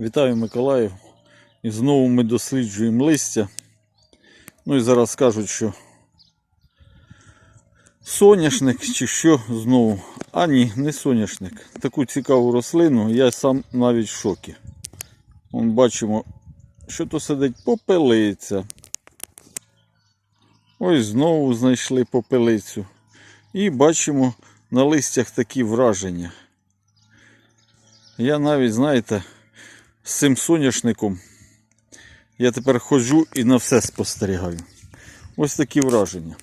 Вітаю Миколаїв. І знову ми досліджуємо листя. Ну і зараз кажуть, що соняшник чи що знову. А ні, не соняшник. Таку цікаву рослину я сам навіть в шокі. Вон бачимо, що то сидить попелиця. Ось знову знайшли попелицю. І бачимо на листях такі враження. Я навіть, знаєте, з цим соняшником я тепер ходжу і на все спостерігаю. Ось такі враження.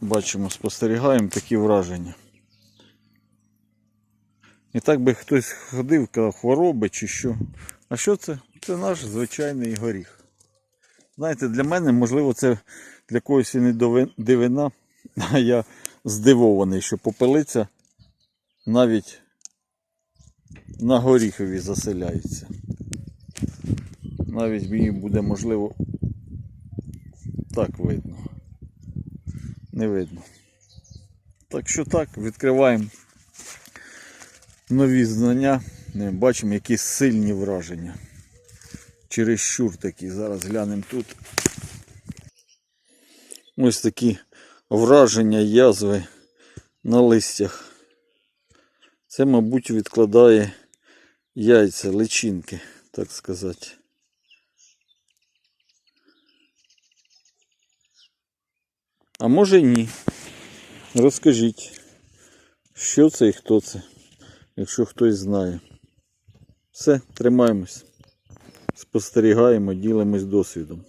Бачимо, спостерігаємо такі враження. І так би хтось ходив, казав, хвороби чи що. А що це? Це наш звичайний горіх. Знаєте, для мене, можливо, це для когось і не дивина, а я здивований, що попелиця навіть на горіхові заселяється. Навіть мені буде можливо так видно. Не видно. Так що так, відкриваємо нові знання. Бачимо якісь сильні враження. Через щур такі. Зараз глянемо тут. Ось такі враження язви на листях. Це, мабуть, відкладає яйця, личинки, так сказати. А може ні. Розкажіть, що це і хто це, якщо хтось знає. Все, тримаємось. Спостерігаємо, ділимось досвідом.